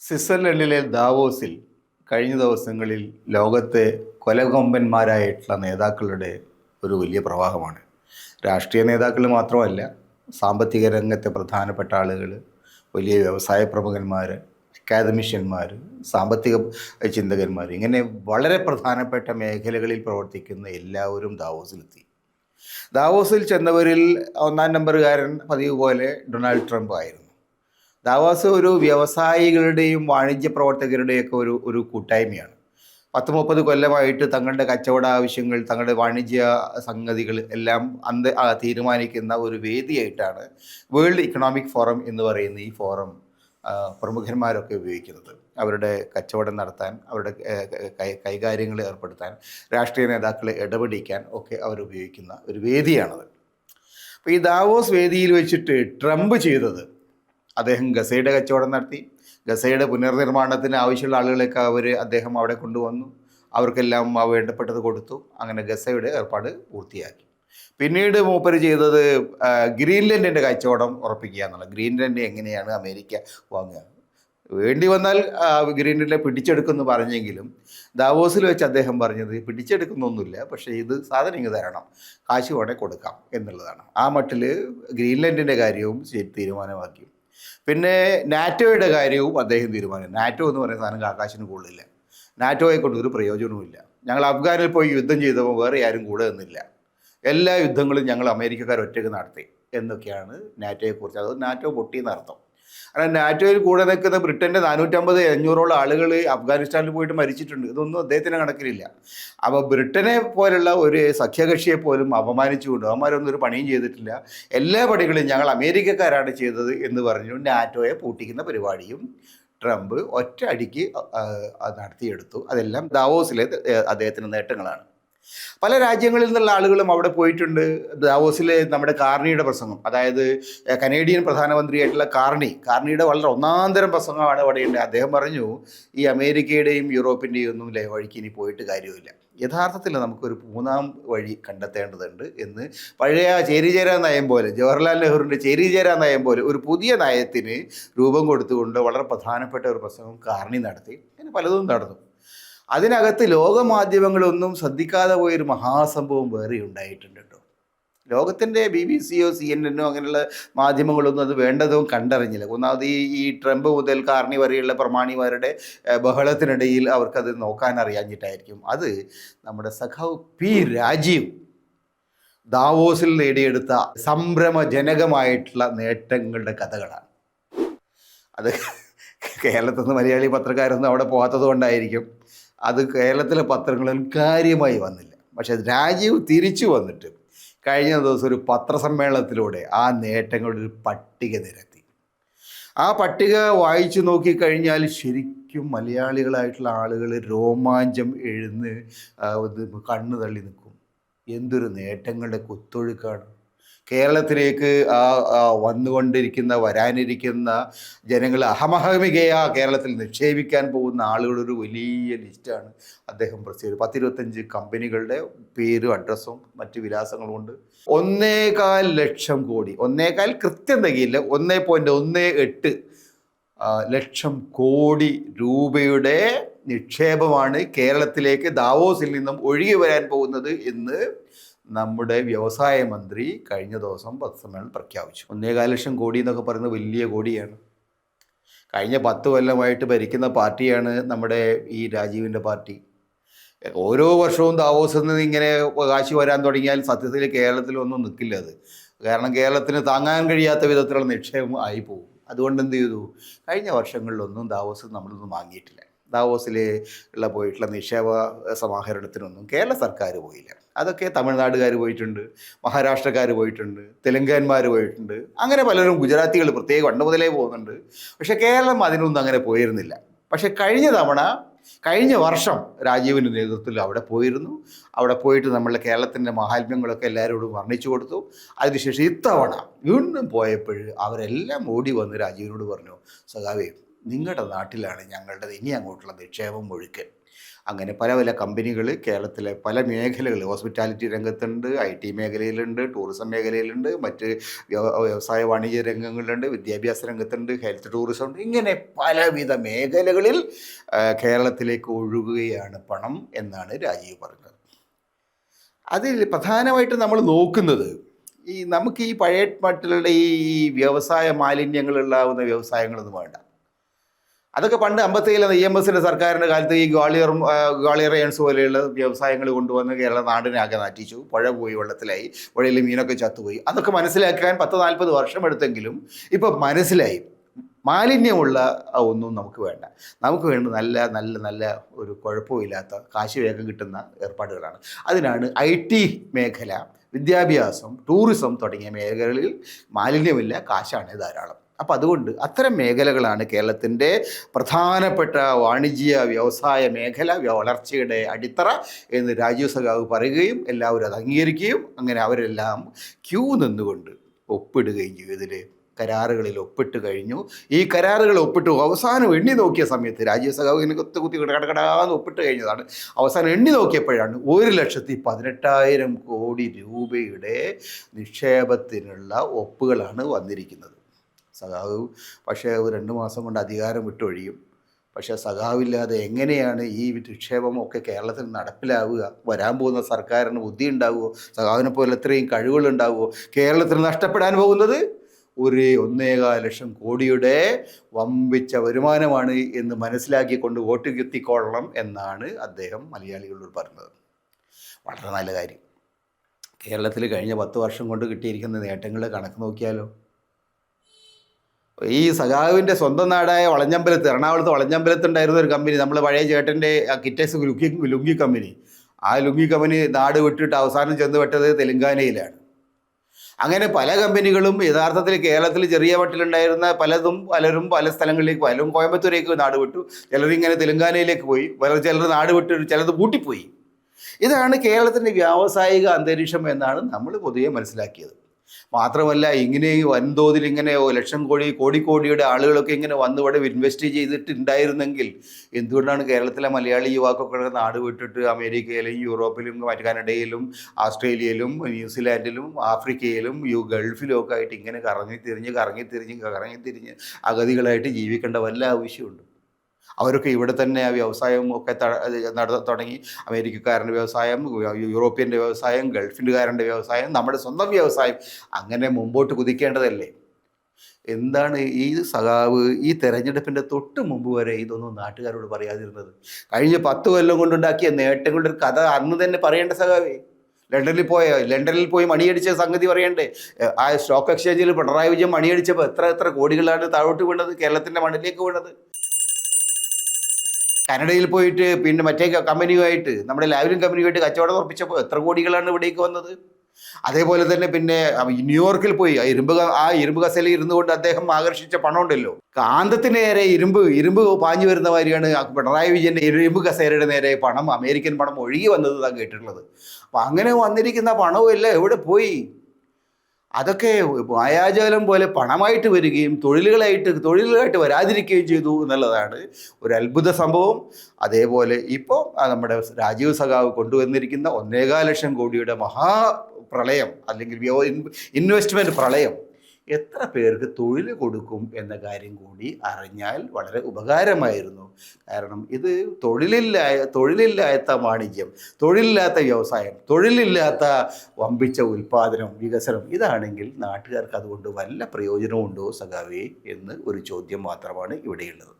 സ്വിറ്റ്സർലൻഡിലെ ദാവോസിൽ കഴിഞ്ഞ ദിവസങ്ങളിൽ ലോകത്തെ കൊലകൊമ്പന്മാരായിട്ടുള്ള നേതാക്കളുടെ ഒരു വലിയ പ്രവാഹമാണ്. രാഷ്ട്രീയ നേതാക്കൾ മാത്രമല്ല സാമ്പത്തിക രംഗത്തെ പ്രധാനപ്പെട്ട ആളുകൾ വലിയ വ്യവസായ പ്രമുഖന്മാർ അക്കാദമിഷ്യന്മാർ സാമ്പത്തിക ചിന്തകന്മാർ ഇങ്ങനെ വളരെ പ്രധാനപ്പെട്ട മേഖലകളിൽ പ്രവർത്തിക്കുന്ന എല്ലാവരും ദാവോസിലെത്തി. ദാവോസിൽ ചെന്നവരിൽ ഒന്നാം നമ്പറുകാരൻ പതിവ് പോലെ ഡൊണാൾഡ് ട്രംപ് ആയിരുന്നു. ദാവോസ് ഒരു വ്യവസായികളുടെയും വാണിജ്യ പ്രവർത്തകരുടെയൊക്കെ ഒരു ഒരു കൂട്ടായ്മയാണ്. പത്ത് മുപ്പത് കൊല്ലമായിട്ട് തങ്ങളുടെ കച്ചവട ആവശ്യങ്ങൾ തങ്ങളുടെ വാണിജ്യ സംഗതികൾ എല്ലാം അന്ത് തീരുമാനിക്കുന്ന ഒരു വേദിയായിട്ടാണ് വേൾഡ് ഇക്കണോമിക് ഫോറം എന്ന് പറയുന്ന ഈ ഫോറം പ്രമുഖന്മാരൊക്കെ ഉപയോഗിക്കുന്നത്. അവരുടെ കച്ചവടം നടത്താൻ അവരുടെ കൈകാര്യങ്ങൾ ഏർപ്പെടുത്താൻ രാഷ്ട്രീയ നേതാക്കളെ ഇടപെടിക്കാൻ ഒക്കെ അവരുപയോഗിക്കുന്ന ഒരു വേദിയാണത്. അപ്പോൾ ഈ ദാവോസ് വേദിയിൽ വെച്ചിട്ട് ട്രംപ് ചെയ്തത് അദ്ദേഹം ഗസയുടെ കച്ചവടം നടത്തി. ഗസയുടെ പുനർനിർമ്മാണത്തിന് ആവശ്യമുള്ള ആളുകളെയൊക്കെ അവർ അദ്ദേഹം അവിടെ കൊണ്ടുവന്നു. അവർക്കെല്ലാം വേണ്ടപ്പെട്ടത് കൊടുത്തു. അങ്ങനെ ഗസയുടെ ഏർപ്പാട് പൂർത്തിയാക്കി. പിന്നീട് മൂപ്പര് ചെയ്തത് ഗ്രീൻലൻഡിന്റെ കച്ചവടം ഉറപ്പിക്കുക എന്നുള്ളത്. ഗ്രീൻലൻഡ് എങ്ങനെയാണ് അമേരിക്ക വാങ്ങുക? വേണ്ടി വന്നാൽ ഗ്രീൻലൻഡിനെ പിടിച്ചെടുക്കുമെന്ന് പറഞ്ഞെങ്കിലും ദാവോസിൽ വെച്ച് അദ്ദേഹം പറഞ്ഞത് പിടിച്ചെടുക്കുന്നൊന്നുമില്ല പക്ഷേ ഇത് സാധനം ഇങ്ങ് തരണം. കാശ് വേണേൽ കൊടുക്കാം എന്നുള്ളതാണ്. ആ മട്ടിൽ ഗ്രീൻലൻഡിന്റെ കാര്യവും തീരുമാനമാക്കി. പിന്നെ നാറ്റോയുടെ കാര്യവും അദ്ദേഹം തീരുമാനം നാറ്റോ എന്ന് പറയുന്ന സാധനം ആകാശിന് കൊള്ളില്ല നാറ്റോയെ കൊണ്ട് ഒരു പ്രയോജനവുമില്ല. ഞങ്ങൾ അഫ്ഗാനിൽ പോയി യുദ്ധം ചെയ്തപ്പോൾ വേറെ ആരും കൂടെ നിന്നില്ല. എല്ലാ യുദ്ധങ്ങളും ഞങ്ങൾ അമേരിക്കക്കാർ ഒറ്റയ്ക്ക് നടത്തി എന്നൊക്കെയാണ് നാറ്റോയെക്കുറിച്ച്. അത് നാറ്റോ പൊട്ടിയെന്ന് അർത്ഥം കാരണം നാറ്റോയിൽ കൂടെ നിൽക്കുന്ന ബ്രിട്ടന്റെ നാനൂറ്റമ്പത് അഞ്ഞൂറോളം ആളുകൾ അഫ്ഗാനിസ്ഥാനിൽ പോയിട്ട് മരിച്ചിട്ടുണ്ട്. ഇതൊന്നും അദ്ദേഹത്തിന് കണക്കിലില്ല. അപ്പോൾ ബ്രിട്ടനെ പോലുള്ള ഒരു സഖ്യകക്ഷിയെ പോലും അപമാനിച്ചുകൊണ്ട് അവന്മാരൊന്നും ഒരു പണിയും ചെയ്തിട്ടില്ല. എല്ലാ പണികളും ഞങ്ങൾ അമേരിക്കക്കാരാണ് ചെയ്തത് എന്ന് പറഞ്ഞു നാറ്റോയെ പൂട്ടിക്കുന്ന പരിപാടിയും ട്രംപ് ഒറ്റ അടിക്ക് നടത്തിയെടുത്തു. അതെല്ലാം ദാവോസിലെ അദ്ദേഹത്തിന്റെ നേട്ടങ്ങളാണ്. പല രാജ്യങ്ങളിൽ നിന്നുള്ള ആളുകളും അവിടെ പോയിട്ടുണ്ട്. ദാവോസിലെ നമ്മുടെ കാർണിയുടെ പ്രസംഗം. അതായത് കനേഡിയൻ പ്രധാനമന്ത്രിയായിട്ടുള്ള കാർണി. കാർണിയുടെ വളരെ ഒന്നാന്തരം പ്രസംഗമാണ് അവിടെയുണ്ട്. അദ്ദേഹം പറഞ്ഞു ഈ അമേരിക്കയുടെയും യൂറോപ്പിന്റെയും ഒന്നും ലേ- വഴിക്ക് ഇനി പോയിട്ട് കാര്യമില്ല. യഥാർത്ഥത്തിൽ നമുക്കൊരു മൂന്നാം വഴി കണ്ടെത്തേണ്ടതുണ്ട് എന്ന് പഴയ ചേരിചേരാ നയം പോലെ ജവഹർലാൽ നെഹ്റുവിന്റെ ചേരിചേരാ നയം പോലെ ഒരു പുതിയ നയത്തിന് രൂപം കൊടുത്തുകൊണ്ട് വളരെ പ്രധാനപ്പെട്ട ഒരു പ്രസംഗം കാർണി നടത്തി. അങ്ങനെ പലതും നടന്നു. അതിനകത്ത് ലോകമാധ്യമങ്ങളൊന്നും ശ്രദ്ധിക്കാതെ പോയൊരു മഹാസംഭവം വേറെ ഉണ്ടായിട്ടുണ്ട് കേട്ടോ. ലോകത്തിന്റെ ബി ബി സിയോ സി എൻ എന്നോ അങ്ങനെയുള്ള മാധ്യമങ്ങളൊന്നും അത് വേണ്ടതും കണ്ടറിഞ്ഞില്ല. ഒന്നാമത് ഈ ഈ ട്രംപ് മുതൽ കാർണി വരെയുള്ള പ്രമാണിമാരുടെ ബഹളത്തിനിടയിൽ അവർക്കത് നോക്കാൻ അറിയാഞ്ഞിട്ടായിരിക്കും. അത് നമ്മുടെ സഖാവ് പി രാജീവ് ദാവോസിൽ നേടിയെടുത്ത സംഭ്രമജനകമായിട്ടുള്ള നേട്ടങ്ങളുടെ കഥകളാണ്. അത് കേരളത്തിൽ നിന്ന് മലയാളി പത്രക്കാരൊന്നും അവിടെ പോകാത്തത് കൊണ്ടായിരിക്കും. അത് കേരളത്തിലെ പത്രങ്ങളിൽ കാര്യമായി വന്നില്ല. പക്ഷെ രാജീവ് തിരിച്ചു വന്നിട്ട് കഴിഞ്ഞ ദിവസം ഒരു പത്രസമ്മേളനത്തിലൂടെ ആ നേട്ടങ്ങളുടെ ഒരു പട്ടിക നിരത്തി. ആ പട്ടിക വായിച്ചു നോക്കിക്കഴിഞ്ഞാൽ ശരിക്കും മലയാളികളായിട്ടുള്ള ആളുകൾ രോമാഞ്ചം എഴുന്ന് കണ്ണു തള്ളി നിൽക്കും. എന്തൊരു നേട്ടങ്ങളുടെ കുത്തൊഴുക്കാണ്. കേരളത്തിലേക്ക് ആ വന്നുകൊണ്ടിരിക്കുന്ന വരാനിരിക്കുന്ന ജനങ്ങൾ അഹമഹമികയാ കേരളത്തിൽ നിക്ഷേപിക്കാൻ പോകുന്ന ആളുകളൊരു വലിയ ലിസ്റ്റാണ് അദ്ദേഹം പ്രസിദ്ധീകരിച്ചത്. പത്തിരുപത്തഞ്ച് കമ്പനികളുടെ പേരും അഡ്രസ്സും മറ്റ് വിലാസങ്ങളും ഉണ്ട്. ഒന്നേകാൽ ലക്ഷം കോടി ഒന്നേകാൽ കൃത്യം തികയില്ല ഒന്നേ പോയിന്റ് ഒന്നേ എട്ട് ലക്ഷം കോടി രൂപയുടെ നിക്ഷേപമാണ് കേരളത്തിലേക്ക് ദാവോസിൽ നിന്നും ഒഴുകി വരാൻ പോകുന്നത് എന്ന് നമ്മുടെ വ്യവസായ മന്ത്രി കഴിഞ്ഞ ദിവസം പത്രസമ്മേളനം പ്രഖ്യാപിച്ചു. ഒന്നേകാല ലക്ഷം കോടി എന്നൊക്കെ പറയുന്നത് വലിയ കോടിയാണ്. കഴിഞ്ഞ പത്ത് കൊല്ലമായിട്ട് ഭരിക്കുന്ന പാർട്ടിയാണ് നമ്മുടെ ഈ രാജീവിന്റെ പാർട്ടി. ഓരോ വർഷവും ദാവോസിൽ നിന്ന് ഇങ്ങനെ കാശി വരാൻ തുടങ്ങിയാൽ സത്യത്തിൽ കേരളത്തിലൊന്നും നിൽക്കില്ല അത്. കാരണം കേരളത്തിന് താങ്ങാൻ കഴിയാത്ത വിധത്തിലുള്ള നിക്ഷേപം ആയി പോകും അതുകൊണ്ട് എന്ത് ചെയ്തു? കഴിഞ്ഞ വർഷങ്ങളിലൊന്നും ദാവോസ് നമ്മളൊന്നും വാങ്ങിയിട്ടില്ല. ദാവോസിൽ ഉള്ള പോയിട്ടുള്ള നിക്ഷേപ സമാഹരണത്തിനൊന്നും കേരള സർക്കാർ പോയില്ല. അതൊക്കെ തമിഴ്നാടുകാർ പോയിട്ടുണ്ട് മഹാരാഷ്ട്രക്കാർ പോയിട്ടുണ്ട് തെലുങ്കാന്മാർ പോയിട്ടുണ്ട്. അങ്ങനെ പലരും ഗുജറാത്തികൾ പ്രത്യേകം പണ്ട് മുതലേ പോകുന്നുണ്ട്. പക്ഷേ കേരളം അതിനൊന്നും അങ്ങനെ പോയിരുന്നില്ല. പക്ഷേ കഴിഞ്ഞ തവണ കഴിഞ്ഞ വർഷം രാജീവിന്റെ നേതൃത്വത്തിൽ അവിടെ പോയിരുന്നു. അവിടെ പോയിട്ട് നമ്മളെ കേരളത്തിന്റെ മഹാത്മ്യങ്ങളൊക്കെ എല്ലാവരോടും വർണിച്ചു കൊടുത്തു. അതിനുശേഷം ഇത്തവണ വീണ്ടും പോയപ്പോൾ അവരെല്ലാം ഓടി വന്ന് രാജീവിനോട് പറഞ്ഞു സഖാവേ നിങ്ങളുടെ നാട്ടിലാണ് ഞങ്ങളുടെ ഇനി അങ്ങോട്ടുള്ള നിക്ഷേപം ഒഴുക്ക് അങ്ങനെ പല പല കമ്പനികൾ കേരളത്തിലെ പല മേഖലകൾ ഹോസ്പിറ്റാലിറ്റി രംഗത്തുണ്ട് ഐ ടി മേഖലയിലുണ്ട് ടൂറിസം മേഖലയിലുണ്ട് മറ്റ് വ്യ- വ്യവസായ വാണിജ്യ രംഗങ്ങളിലുണ്ട് വിദ്യാഭ്യാസ രംഗത്തുണ്ട് ഹെൽത്ത് ടൂറിസം ഉണ്ട്. ഇങ്ങനെ പലവിധ മേഖലകളിൽ കേരളത്തിലേക്ക് ഒഴുകുകയാണ് പണം എന്നാണ് രാജീവ് പറഞ്ഞത്. അതിൽ പ്രധാനമായിട്ട് നമ്മൾ നോക്കുന്നത് ഈ നമുക്ക് ഈ പഴയ മട്ടിലുള്ള ഈ വ്യവസായ മാലിന്യങ്ങളുണ്ടാവുന്ന വ്യവസായങ്ങളൊന്നും വേണ്ട. അതൊക്കെ പണ്ട് അമ്പത്തേഴിലെ ഇ എം എസിന്റെ സർക്കാരിന്റെ കാലത്ത് ഈ ഗ്വാളിയർ ഗ്വാളിയർ ഏൺസ് പോലെയുള്ള വ്യവസായങ്ങൾ കൊണ്ടുവന്ന് കേരള നാടിനാകെ നാറ്റിച്ചു. പുഴ പോയി വെള്ളത്തിലായി. പുഴയിൽ മീനൊക്കെ ചത്തുപോയി. അതൊക്കെ മനസ്സിലാക്കാൻ പത്ത് നാൽപ്പത് വർഷം എടുത്തെങ്കിലും ഇപ്പോൾ മനസ്സിലായി. മാലിന്യമുള്ള ഒന്നും നമുക്ക് വേണ്ട. നമുക്ക് വേണ്ട നല്ല നല്ല നല്ല ഒരു കുഴപ്പമില്ലാത്ത കാശ് വേഗം കിട്ടുന്ന ഏർപ്പാടുകളാണ്. അതിനാണ് ഐ ടി മേഖല വിദ്യാഭ്യാസം ടൂറിസം തുടങ്ങിയ മേഖലകളിൽ മാലിന്യമില്ല കാശാണ് ധാരാളം. അപ്പം അതുകൊണ്ട് അത്തരം മേഖലകളാണ് കേരളത്തിന്റെ പ്രധാനപ്പെട്ട വാണിജ്യ വ്യവസായ മേഖല വളർച്ചയുടെ അടിത്തറ എന്ന് രാജീവ് സഖാവ് പറയുകയും എല്ലാവരും അത് അംഗീകരിക്കുകയും അങ്ങനെ അവരെല്ലാം ക്യൂ നിന്നുകൊണ്ട് ഒപ്പിടുകയും ചെയ്തു. ഇതിൽ കരാറുകളിൽ ഒപ്പിട്ട് കഴിഞ്ഞു. ഈ കരാറുകൾ ഒപ്പിട്ട് അവസാനം എണ്ണി നോക്കിയ സമയത്ത് രാജീവ് സഖാവ് ഇങ്ങനെ കുത്തി കുത്തി കടകടകടാന്ന് ഒപ്പിട്ട് കഴിഞ്ഞതാണ്. അവസാനം എണ്ണി നോക്കിയപ്പോഴാണ് ഒരു ലക്ഷത്തി പതിനെട്ടായിരം കോടി രൂപയുടെ നിക്ഷേപത്തിനുള്ള ഒപ്പുകളാണ് വന്നിരിക്കുന്നത്. സഖാവ്. പക്ഷേ ഒരു രണ്ട് മാസം കൊണ്ട് അധികാരം വിട്ടൊഴിയും. പക്ഷേ സഖാവില്ലാതെ എങ്ങനെയാണ് ഈ നിക്ഷേപമൊക്കെ കേരളത്തിൽ നടപ്പിലാവുക? വരാൻ പോകുന്ന സർക്കാരിന് ബുദ്ധി ഉണ്ടാവുമോ സഖാവിനെ പോലെ ഇത്രയും കഴിവുകളുണ്ടാവുമോ? കേരളത്തിൽ നഷ്ടപ്പെടാൻ പോകുന്നത് ഒരു ഒന്നേകാൽ ലക്ഷം കോടിയുടെ വമ്പിച്ച വരുമാനമാണ് എന്ന് മനസ്സിലാക്കിക്കൊണ്ട് വോട്ട് കിത്തിക്കൊള്ളണം എന്നാണ് അദ്ദേഹം മലയാളികളോട് പറഞ്ഞത്. വളരെ നല്ല കാര്യം. കേരളത്തിൽ കഴിഞ്ഞ പത്ത് വർഷം കൊണ്ട് കിട്ടിയിരിക്കുന്ന നേട്ടങ്ങൾ കണക്ക് നോക്കിയാലോ? ഈ സഖാവിന്റെ സ്വന്തം നാടായ വളഞ്ഞമ്പലത്ത് എറണാകുളത്ത് വളഞ്ഞമ്പലത്ത് ഉണ്ടായിരുന്ന ഒരു കമ്പനി നമ്മൾ പഴയ ചേട്ടന്റെ കിറ്റക്സ് ലുങ്കി ലുങ്കി കമ്പനി. ആ ലുങ്കി കമ്പനി നാട് വിട്ടിട്ട് അവസാനം ചെന്ന് വിട്ടത് തെലുങ്കാനയിലാണ്. അങ്ങനെ പല കമ്പനികളും യഥാർത്ഥത്തിൽ കേരളത്തിൽ ചെറിയ വട്ടിലുണ്ടായിരുന്ന പലതും പലരും പല സ്ഥലങ്ങളിലേക്ക് പലരും കോയമ്പത്തൂരേക്ക് നാട് വിട്ടു. ചിലരിങ്ങനെ തെലുങ്കാനയിലേക്ക് പോയി പലർ ചിലർ നാട് വിട്ടു ചിലത് പൂട്ടിപ്പോയി. ഇതാണ് കേരളത്തിന്റെ വ്യാവസായിക അന്തരീക്ഷം എന്നാണ് നമ്മൾ പൊതുവെ മനസ്സിലാക്കിയത്. മാത്രമല്ല ഇങ്ങനെ വൻതോതിൽ ഇങ്ങനെ ലക്ഷം കോടി കോടി കോടിയുടെ ആളുകളൊക്കെ ഇങ്ങനെ വന്ന് ഇവിടെ ഇൻവെസ്റ്റ് ചെയ്തിട്ടുണ്ടായിരുന്നെങ്കിൽ എന്തുകൊണ്ടാണ് കേരളത്തിലെ മലയാളി യുവാക്കളൊക്കെ നാട് വിട്ടിട്ട് അമേരിക്കയിലും യൂറോപ്പിലും മറ്റ് കാനഡയിലും ആസ്ട്രേലിയയിലും ന്യൂസിലാൻഡിലും ആഫ്രിക്കയിലും യു ഗൾഫിലും ഒക്കെ ആയിട്ട് ഇങ്ങനെ കറങ്ങി തിരിഞ്ഞ് കറങ്ങി തിരിഞ്ഞ് കറങ്ങി തിരിഞ്ഞ് അഗതികളായിട്ട് ജീവിക്കേണ്ട വല്ല ആവശ്യമുണ്ട്. അവരൊക്കെ ഇവിടെ തന്നെ ആ വ്യവസായം ഒക്കെ ത- നട തുടങ്ങി. അമേരിക്കക്കാരന്റെ വ്യവസായം യൂറോപ്യന്റെ വ്യവസായം ഗൾഫിന്റെകാരന്റെ വ്യവസായം നമ്മുടെ സ്വന്തം വ്യവസായം. അങ്ങനെ മുമ്പോട്ട് കുതിക്കേണ്ടതല്ലേ? എന്താണ് ഈ സഖാവ് ഈ തെരഞ്ഞെടുപ്പിന്റെ തൊട്ട് മുമ്പ് വരെ ഇതൊന്നും നാട്ടുകാരോട് പറയാതിരുന്നത്? കഴിഞ്ഞ പത്ത് കൊല്ലം കൊണ്ടുണ്ടാക്കിയ നേട്ടങ്ങളുടെ ഒരു കഥ അന്ന് തന്നെ പറയേണ്ട സഖാവേ. ലണ്ടനിൽ പോയ ലണ്ടനിൽ പോയി മണിയടിച്ച സംഗതി പറയണ്ടേ? ആ സ്റ്റോക്ക് എക്സ്ചേഞ്ചിൽ പിണറായി വിജയൻ മണിയടിച്ചപ്പോൾ എത്ര എത്ര കോടികളാണ് താഴോട്ട് വീണത്? കേരളത്തിന്റെ മണ്ണിലേക്ക് വീണത്? കാനഡയിൽ പോയിട്ട് പിന്നെ മറ്റേ കമ്പനിയുമായിട്ട് നമ്മുടെ ലാവലിൻ കമ്പനിയുമായിട്ട് കച്ചവടം ഉറപ്പിച്ചപ്പോൾ എത്ര കോടികളാണ് ഇവിടേക്ക് വന്നത്? അതേപോലെ തന്നെ പിന്നെ ന്യൂയോർക്കിൽ പോയി ആ ഇരുമ്പ് ആ ഇരുമ്പ് കസേലയിൽ ഇരുന്നു കൊണ്ട് അദ്ദേഹം ആകർഷിച്ച പണം ഉണ്ടല്ലോ കാന്തത്തിന് നേരെ ഇരുമ്പ് ഇരുമ്പ് പാഞ്ഞു വരുന്ന മാതിരിയാണ് പിണറായി വിജയന്റെ ഇരുമ്പ് കസേരയുടെ നേരെ പണം അമേരിക്കൻ പണം ഒഴുകി വന്നത് താൻ കേട്ടിട്ടുള്ളത്. അപ്പം അങ്ങനെ വന്നിരിക്കുന്ന പണവും എല്ലാം എവിടെ പോയി? അതൊക്കെ മായാജാലം പോലെ പണമായിട്ട് വരികയും തൊഴിലുകളായിട്ട് തൊഴിലുകളായിട്ട് വരാതിരിക്കുകയും ചെയ്തു എന്നുള്ളതാണ് ഒരു അത്ഭുത സംഭവം. അതേപോലെ ഇപ്പോൾ നമ്മുടെ രാജീവ് സഖാവ് കൊണ്ടുവന്നിരിക്കുന്ന ഒന്നേകാൽ ലക്ഷം കോടിയുടെ മഹാപ്രളയം അല്ലെങ്കിൽ ഇൻവെസ്റ്റ്മെന്റ് പ്രളയം എത്ര പേർക്ക് തൊഴിൽ കൊടുക്കും എന്ന കാര്യം കൂടി അറിഞ്ഞാൽ വളരെ ഉപകാരമായിരുന്നു. കാരണം ഇത് തൊഴിലില്ലായ തൊഴിലില്ലാത്ത വാണിജ്യം തൊഴിലില്ലാത്ത വ്യവസായം തൊഴിലില്ലാത്ത വമ്പിച്ച ഉൽപ്പാദനം വികസനം ഇതാണെങ്കിൽ നാട്ടുകാർക്ക് അതുകൊണ്ട് വല്ല പ്രയോജനമുണ്ടോ സഖാവേ എന്ന് ഒരു ചോദ്യം മാത്രമാണ് ഇവിടെയുള്ളത്.